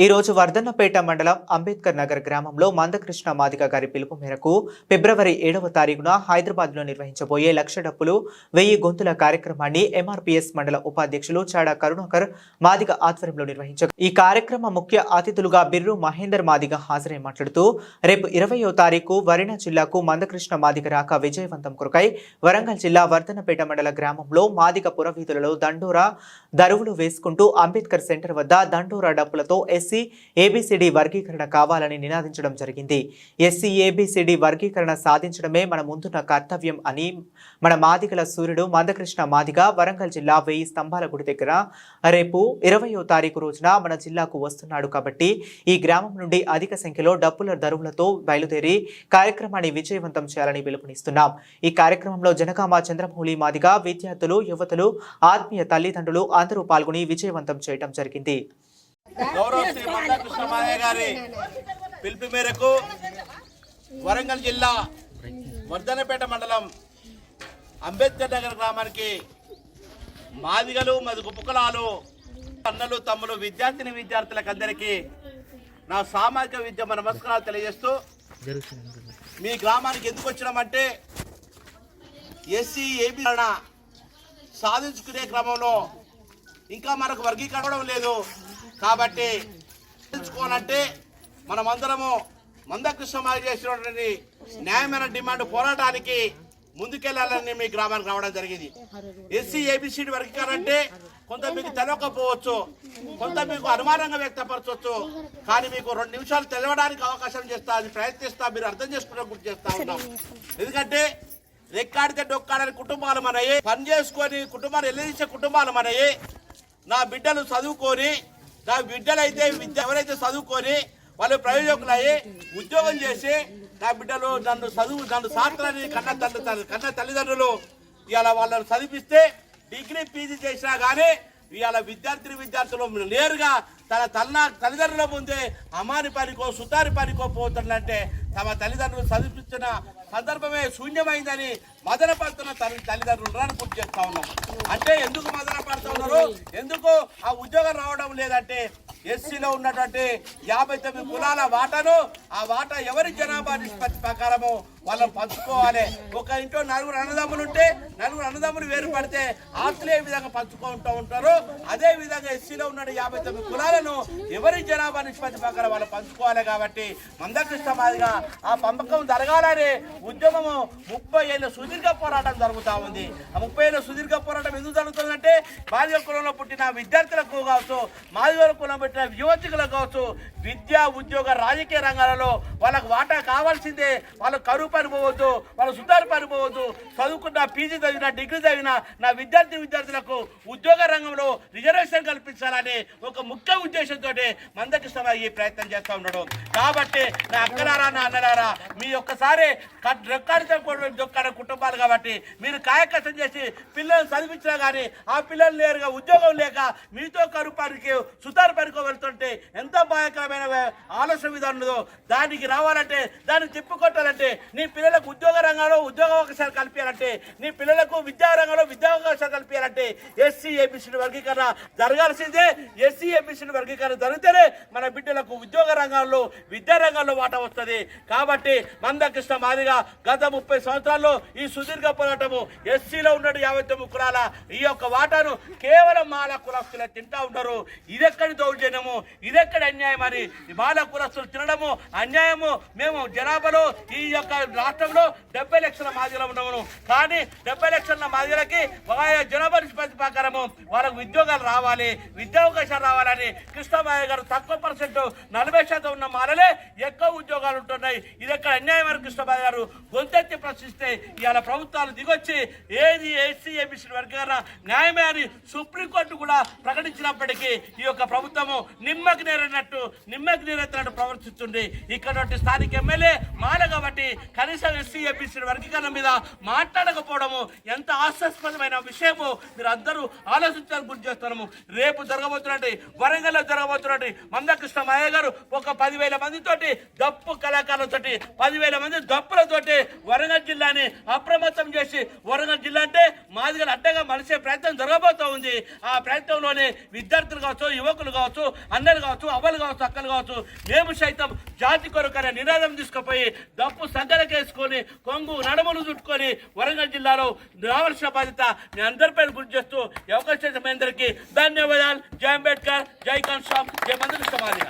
ఈ రోజు వర్ధన్నపేట మండలం అంబేద్కర్ నగర్ గ్రామంలో మందకృష్ణ మాదిగ గారి పిలుపు మేరకు ఫిబ్రవరి ఏడవ తారీఖున హైదరాబాద్లో నిర్వహించబోయే లక్ష డప్పులు వెయ్యి గొంతుల కార్యక్రమాన్ని ఎంఆర్పీఎస్ మండల ఉపాధ్యక్షులు చాడా కరుణాకర్ మాదిగ ఆధ్వర్యంలో నిర్వహించారు ఈ కార్యక్రమ ముఖ్య అతిథులుగా బిర్రు మహేందర్ మాదిగ హాజరై మాట్లాడుతూ రేపు ఇరవయో తారీఖు వరిణ జిల్లాకు మందకృష్ణ మాదిగ రాక విజయవంతం కొరకై వరంగల్ జిల్లా వర్ధన్నపేట మండల గ్రామంలో మాదిగ పురవీధులలో దండోరా దరువులు వేసుకుంటూ అంబేద్కర్ సెంటర్ వద్ద దండోరా డప్పులతో ఎస్సీ ఏబిసిడి వర్గీకరణ కావాలని నినాదించడం జరిగింది. ఎస్సీ ఏబిసిడి వర్గీకరణ సాధించడమే మన ముందున్న కర్తవ్యం అని మన మాదిగల సూర్యుడు మందకృష్ణ మాదిగ వరంగల్ జిల్లా వెయ్యి స్తంభాల గుడి దగ్గర రేపు ఇరవయో తారీఖు రోజున మన జిల్లాకు వస్తున్నాడు కాబట్టి ఈ గ్రామం నుండి అధిక సంఖ్యలో డప్పుల దరువులతో బయలుదేరి కార్యక్రమాన్ని విజయవంతం చేయాలని పిలుపునిస్తున్నాం. ఈ కార్యక్రమంలో జనగామ చంద్రమౌళి మాదిగ విద్యార్థులు యువతలు ఆత్మీయ తల్లిదండ్రులు అందరూ పాల్గొని విజయవంతం చేయడం జరిగింది. గౌరవ శ్రీ మందాకృష్ణ గారి పిలుపు మేరకు వరంగల్ జిల్లా వర్ధనపేట మండలం అంబేద్కర్ నగర్ గ్రామానికి మాదిగలు మది గుప్పకులాలు అన్నలు తమ్ములు విద్యార్థిని విద్యార్థులకు అందరికీ నా సామాజిక విద్య నమస్కారాలు తెలియజేస్తూ మీ గ్రామానికి ఎందుకు వచ్చినామంటే ఎస్సీ ఏబీ సాధించుకునే క్రమంలో ఇంకా మనకు వర్గీకరణం లేదు. కాబట్టి తెలుసుకోనంటే మనమందరము మందకృష్ణ చేసినటువంటి న్యాయమైన డిమాండ్ పోరాటానికి ముందుకెళ్ళాలని మీ గ్రామానికి రావడం జరిగింది. ఎస్సీ ఏబిసిడి వర్గీకరణ అంటే కొంత మీకు తెలియకపోవచ్చు కొంత మీకు అనుమానంగా వ్యక్తపరచవచ్చు కానీ మీకు రెండు నిమిషాలు తెలవడానికి అవకాశం చేస్తా అది ప్రయత్నిస్తా మీరు అర్థం చేసుకునే గుర్తు చేస్తా ఉన్నాం. ఎందుకంటే రెక్కాడితే డొక్కాడని కుటుంబాలు మనయ్యి పని చేసుకొని కుటుంబాన్ని ఎల్లించే కుటుంబాలు మనయ్యి నా బిడ్డలు చదువుకొని నా బిడ్డలు అయితే విద్య ఎవరైతే చదువుకొని వాళ్ళు ప్రయోజకులు అయ్యి ఉద్యోగం చేసి నా బిడ్డలు నన్ను చదువు నన్ను సాత్రాన్ని కన్న తల్లి కన్న తల్లిదండ్రులు ఇవాళ వాళ్ళని చదివిస్తే డిగ్రీ పీజీ చేసినా కానీ ఇవాళ విద్యార్థిని విద్యార్థులు నేరుగా తన తల్ల తల్లిదండ్రుల ముందే అమ్మాని పనికో సుతారి పనికో పోతుందంటే తమ తల్లిదండ్రులు చదివిస్తున్న సందర్భమే శూన్యమైందని మదన పడుతున్న తల్లి తల్లిదండ్రులు అని గుర్తు చేస్తా ఉన్నాం. అంటే ఎందుకు మదన పడుతూ ఉన్నారు? ఎందుకు ఆ ఉద్యోగం రావడం లేదంటే ఎస్సీలో ఉన్నటువంటి యాభై తొమ్మిది కులాల వాటాను ఆ వాటా ఎవరి జనాభా నిష్పత్తి ప్రకారము వాళ్ళని పంచుకోవాలి. ఒక ఇంట్లో నలుగురు అన్నదమ్ములు ఉంటే నలుగురు అన్నదమ్ములు వేరు పడితే ఆస్తులు ఏ విధంగా పంచుకుంటూ ఉంటారో. అదే విధంగా ఎస్సీలో ఉన్న యాభై తొమ్మిది కులాలను ఎవరి జనాభా నిష్పత్తి ప్రకారం వాళ్ళు పంచుకోవాలి కాబట్టి మందకృష్ణ మాదిగా ఆ పంపకం జరగాలని ఉద్యమము ముప్పై ఏళ్ళ సుదీర్ఘ పోరాటం జరుగుతూ ఉంది. ఆ ముప్పై ఏళ్ళ సుదీర్ఘ పోరాటం ఎందుకు జరుగుతుందంటే మాదిగ కులంలో పుట్టిన విద్యార్థులకు కావచ్చు మాదిగల కులం పుట్టిన యువతికులకు కావచ్చు విద్య ఉద్యోగ రాజకీయ రంగాలలో వాళ్ళకు వాటా కావాల్సిందే. వాళ్ళు కరువు పని పోవద్దు వాళ్ళు సుతారు పని పోవద్దు. చదువుకున్న పీజీ చదివిన డిగ్రీ చదివిన నా విద్యార్థి విద్యార్థులకు ఉద్యోగ రంగంలో రిజర్వేషన్ కల్పించాలని ఒక ముఖ్య ఉద్దేశంతో మందకృష్ణ ఈ ప్రయత్నం చేస్తూ ఉన్నాడు. కాబట్టి నా అక్కలారా నా అన్నలారా మీ ఒక్కసారి రెక్కాడితో దొక్కడ కుటుంబాలు కాబట్టి మీరు కాయకష్టం చేసి పిల్లల్ని చదివించినా కానీ ఆ పిల్లలు లేరుగా ఉద్యోగం లేక మీతో కరువు పనికి సుతారు పనికో వెళ్తుంటే ఎంత భయంకరమైన ఆలోచన విధానం దానికి రావాలంటే దాన్ని తిప్పుకొట్టాలంటే నీ పిల్లలకు ఉద్యోగ రంగంలో ఉద్యోగ అవకాశాలు కల్పించాలంటే నీ పిల్లలకు విద్యా రంగంలో విద్యా అవకాశాలు కల్పించాలంటే ఎస్సీ ఏబిసిడి వర్గీకరణ జరగాల్సిందే. ఎస్సీ ఏబిసిడి వర్గీకరణ జరిగితేనే మన బిడ్డలకు ఉద్యోగ రంగాల్లో విద్యా రంగంలో వాటా వస్తుంది. కాబట్టి మందకృష్ణ మాదిగా గత ముప్పై సంవత్సరాల్లో ఈ సుదీర్ఘ పోరాటము ఎస్సీలో ఉన్న యాభై తొమ్మిది కులాల ఈ యొక్క వాటాను కేవలం మాల కులస్తులే తింటా ఉంటారు ఇదెక్కడి దౌర్జన్యము? ఇదెక్కడి అన్యాయం అని? ఈ మాల కులస్తులు తినడము అన్యాయము? మేము జనాభాలో ఈ యొక్క రాష్ట్రంలో డెబ్బై లక్షల మాదిగలు ఉండవును కానీ డెబ్బై లక్షల మాదిగలకి ఒక జనాభా నిష్పత్తి ప్రకారము వాళ్ళకు ఉద్యోగాలు రావాలి విద్యావకాశాలు రావాలని కృష్ణమాయ గారు తక్కువ పర్సెంట్ నలభై శాతం ఉన్న మాలలే ఎక్కువ ఉద్యోగాలు ఉంటున్నాయి. ఇది ఎక్కడ అన్యాయం అని గారు గొంతెత్తి ప్రశ్నిస్తే ఇవాళ ప్రభుత్వాలు దిగొచ్చి ఏది ఎస్సీ ఎంబీసీ వర్గీకరణ న్యాయమే అని సుప్రీంకోర్టు కూడా ప్రకటించినప్పటికీ ఈ యొక్క ప్రభుత్వము నిమ్మకి నేరినట్టు నిమ్మకి నేరెత్తినట్టు ప్రవర్తిస్తుంది. ఇక్కడ స్థానిక ఎమ్మెల్యే మాల కాబట్టి కనీసం ఎస్సీ ఎస్సీ వర్గీకరణ మీద మాట్లాడకపోవడము ఎంత హాస్యాస్పదమైన విషయము మీరు అందరూ ఆలోచించాలని గుర్తు చేస్తున్నాము. రేపు జరగబోతున్నట్టు వరంగల్లో జరగబోతున్నట్టు మందకృష్ణ మాయ గారు ఒక పదివేల మందితోటి దప్పు కళాకారులతోటి పదివేల మంది దప్పులతోటి వరంగల్ జిల్లాని అప్రమత్తం చేసి వరంగల్ జిల్లా అంటే మాదిగలు అడ్డగా మలిసే ప్రయత్నం జరగబోతూ ఉంది. ఆ ప్రయత్నంలోనే విద్యార్థులు కావచ్చు యువకులు కావచ్చు అన్నలు కావచ్చు అవ్వలు కావచ్చు అక్కలు కావచ్చు మేము సైతం జాతి కొరకు అనే నినాదం తీసుకుపోయి డప్పు సంగలకేసుకొని కొంగు నడుములు చుట్టుకొని వరంగల్ జిల్లాలో రావాల్సిన బాధ్యత మీ అందరిపై గుర్తు చేస్తూ ఈ అవకాశం మీ అందరికీ ధన్యవాదాలు. జై అంబేద్కర్ జై కాన్షామ్ జై మందకృష్ణ సమాధిగా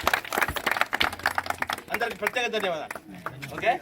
అందరికి ప్రత్యేక ధన్యవాదాలు. ఓకే?